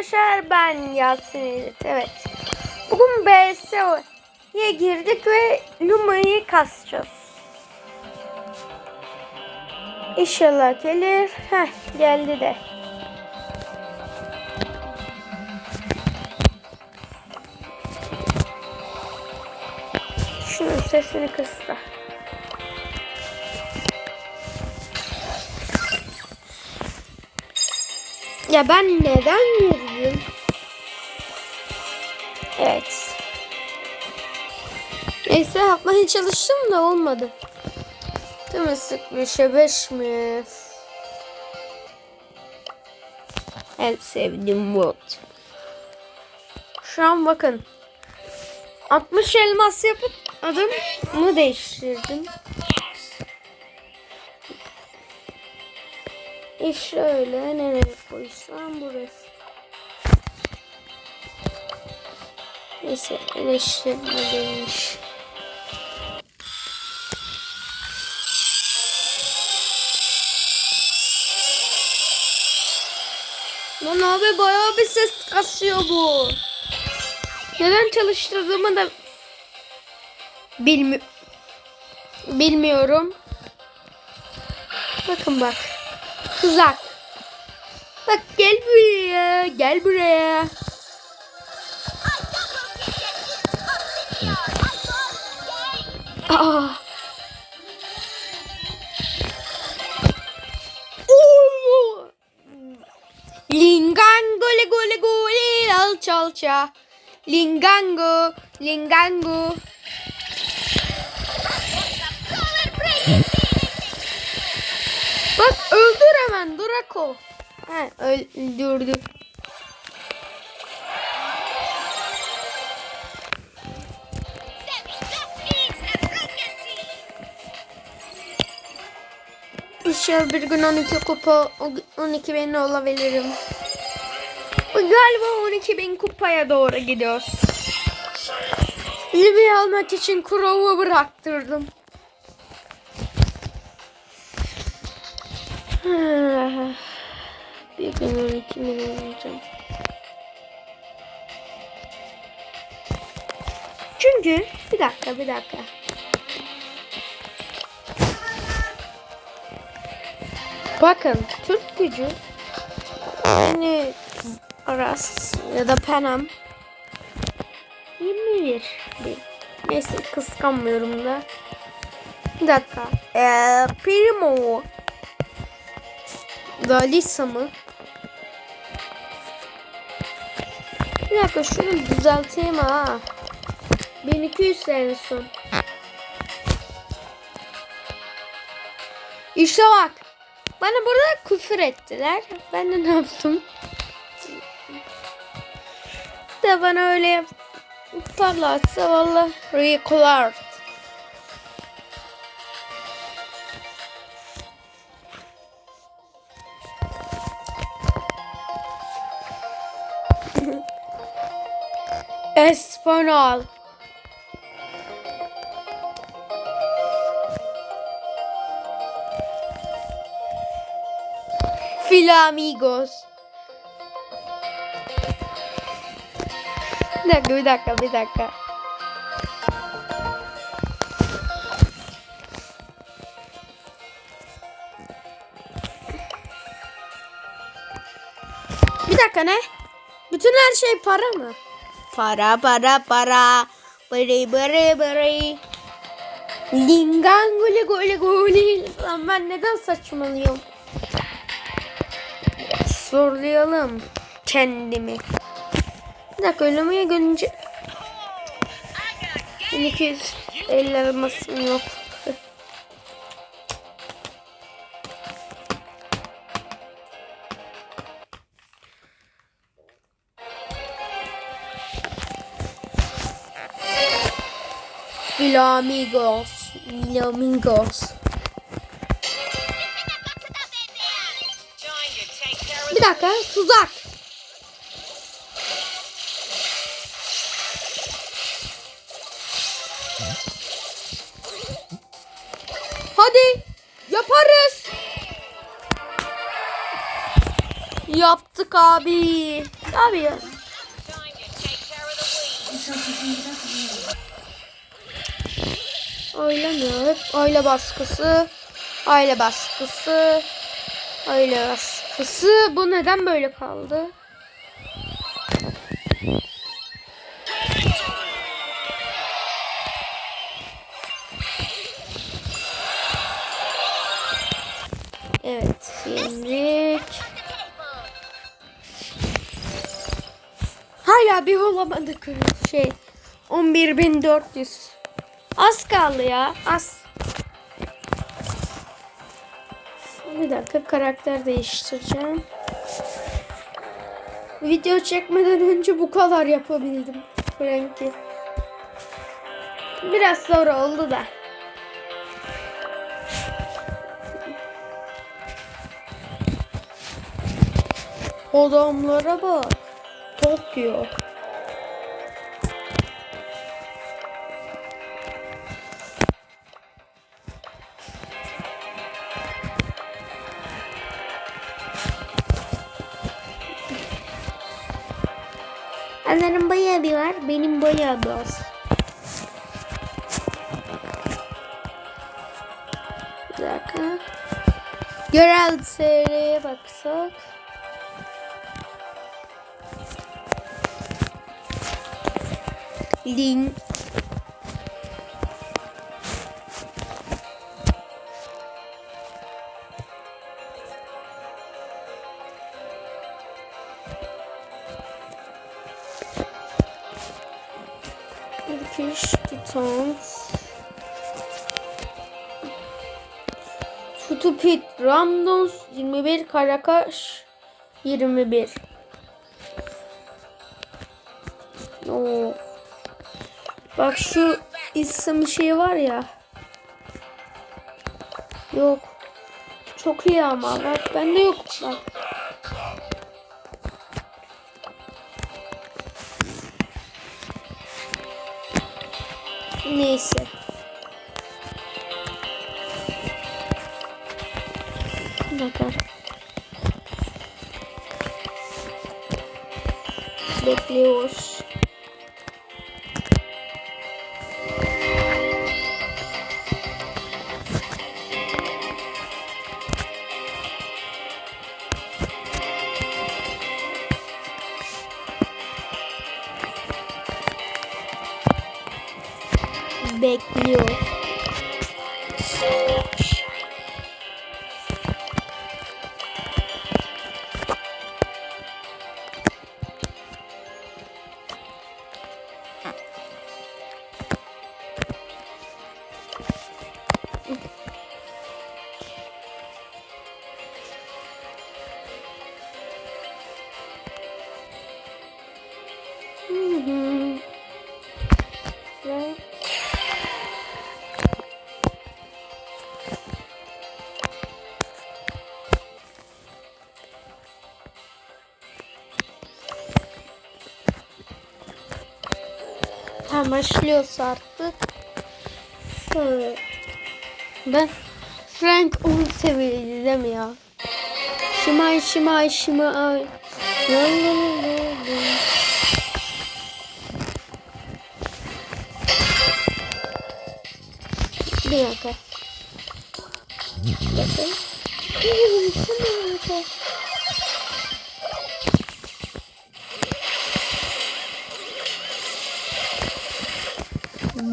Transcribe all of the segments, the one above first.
Arkadaşlar ben Yasin Elit. Evet. Bugün BSO'ya girdik ve Luma'yı kasacağız. İnşallah gelir. Heh geldi de. Şunun sesini kıstı. Ya ben neden girdim? Evet. Neyse yapmaya çalıştım da olmadı. Değil mi sık bir şey beş mi? En sevdiğim mod. Şu an bakın. 60 elmas yapıp adımı değiştirdim. E şöyle nereye koysam burası. Neyse eleştirme demiş. Lan abi bayağı bir ses kasıyor bu. Neden çalıştırdığımı da bilmi bilmiyorum. Bakın bak. Tuzak. Bak gel buraya. Gel buraya. Aa. Oo. Lingango le gole gole al çalça. Lingango, lingango. Öldür hemen Draco. He öldürdü. İnşallah bir gün 12 kupa 12 bin olabilirim. Galiba 12 bin kupaya doğru gidiyoruz. Libya almak için Crow'u bıraktırdım. Bir gün 12 bin olacağım. Çünkü bir dakika bir dakika. Bakın Türk gücü yani Aras ya da Penam 21 bin. Neyse kıskanmıyorum da. Bir dakika. Ee, Primo da Lisa mı? Bir dakika şunu düzelteyim ha. 1200 en son. İşte bak. Bana burada küfür ettiler. Ben de ne yaptım? De bana öyle yaparlarsa valla record. Espanol. Flamigos. Bir dakika, bir dakika, bir dakika. Bir dakika ne? Bütün her şey para mı? Para para para. Bırı bırı bırı. Linganguli guli guli. Lan ben neden saçmalıyorum? Zorlayalım kendimi. Bir dakika ölümüye görünce 1250 elmasım yok. Flamigos. Flamigos. Bir dakika tuzak. Hadi yaparız. Yaptık abi. Abi ya. Oynamıyor. Hep aile baskısı. Aile baskısı. Aile baskısı. Bu neden böyle kaldı? Evet. Yendik. Hala bir olamadık. Şey. 11.400. Az kaldı ya. Az. Bir dakika karakter değiştireceğim. Video çekmeden önce bu kadar yapabildim. Frank'i. Biraz zor oldu da. Adamlara bak. Tokyo. Onların bayağı bir var. Benim bayağı bir az. Bir dakika. Yerel seriye baksak. Link. Titans. Stupid Ramdos 21 Karakaş 21. Oo. Bak şu isim şey var ya. Yok. Çok iyi ama bak bende yok bak. Neyse. Bakar. Bekliyoruz. 没有。Tamam başlıyorsa artık. Şöyle. Ben Frank 10 seviyeli değil mi ya? Şimay şimay şimay. La la la la la. Bir dakika. Bir dakika.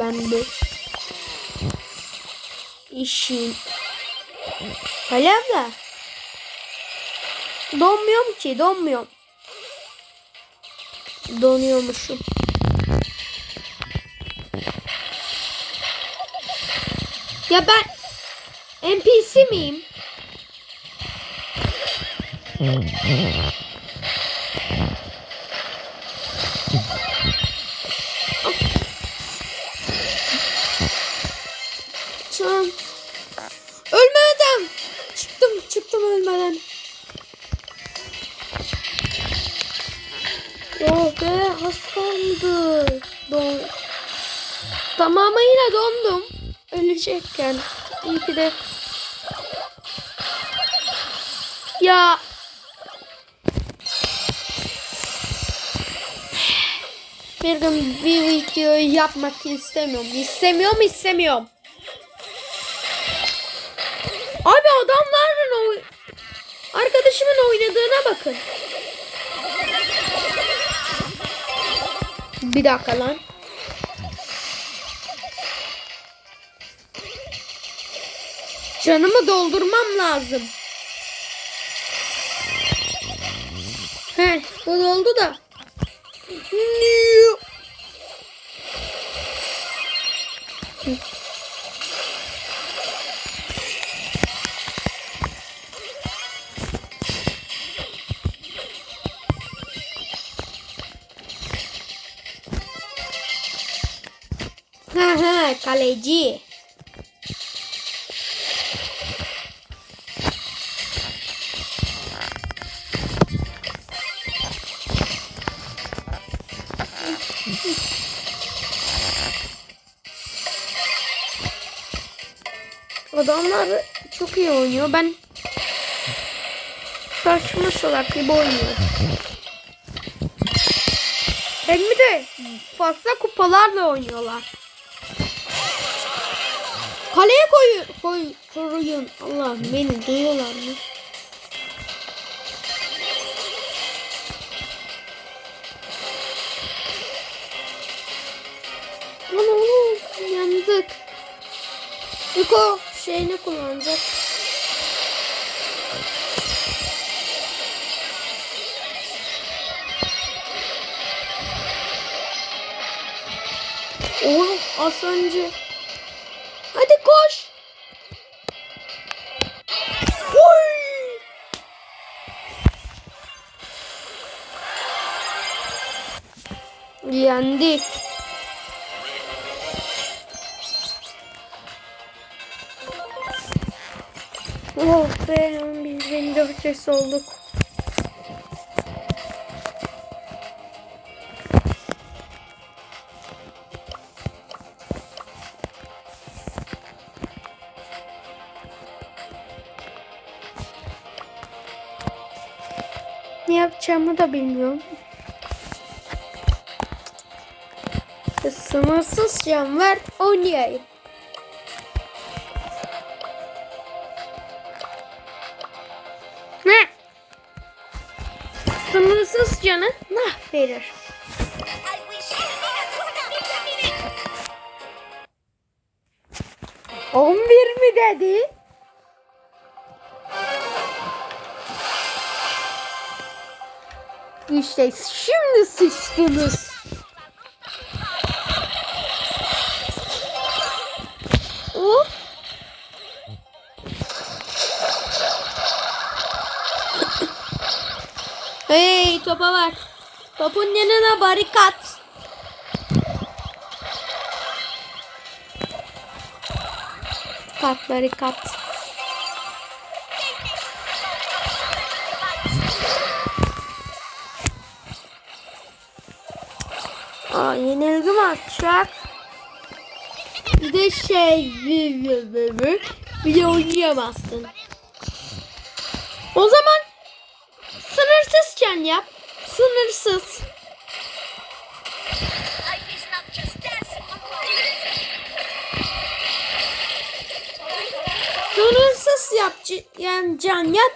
Ben de işim. Ali abla. Donmuyorum ki donmuyorum. Donuyormuşum. Ya ben NPC miyim? Tamamıyla dondum. Ölecekken. İyi ki de. Ya. bir gün bir video yapmak istemiyorum. İstemiyorum istemiyorum. Abi adamların oy arkadaşımın oynadığına bakın. Bir dakika lan. Canımı doldurmam lazım. He, bu doldu da. Ha ha kaleci. Adamlar çok iyi oynuyor. Ben saçma salak gibi oynuyorum. Hem de fazla kupalarla oynuyorlar. Kaleye koy, koy, koruyun. Allah beni duyuyorlar mı? Oğlum yandık. Yuko şeyini kullanacak. Oğlum az önce. Hadi koş. Oy! Yendik. Oh be biz 54 yaş olduk. Ne yapacağımı da bilmiyorum. Sınırsız can ver oynayayım. Sınırsız canı nah verir. Had 11 mi dedi? İşte şimdi sıçtınız. Topa bak. Topun yanına barikat. Kat barikat. Aa, yenildim atacak. Bir de şey bir de oynayamazsın. O zaman sınırsız can yap. Sınırsız. Sınırsız yap yani can yap.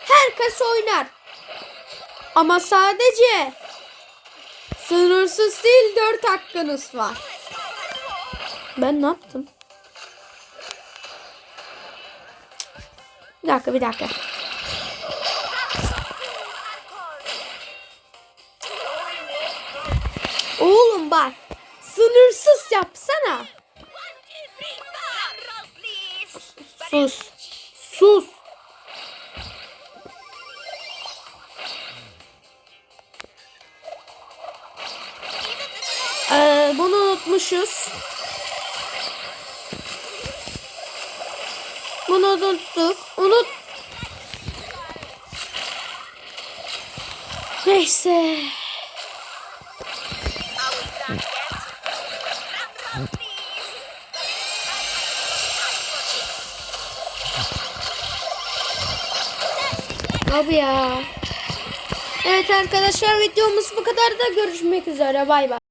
Herkes oynar. Ama sadece sınırsız değil dört hakkınız var. Ben ne yaptım? Bir dakika bir dakika. Bak. Sınırsız yapsana. Sus. Sus. Ee, bunu unutmuşuz. Bunu unuttuk. Unut. Neyse. Evet arkadaşlar videomuz bu kadar da görüşmek üzere. Bay bay.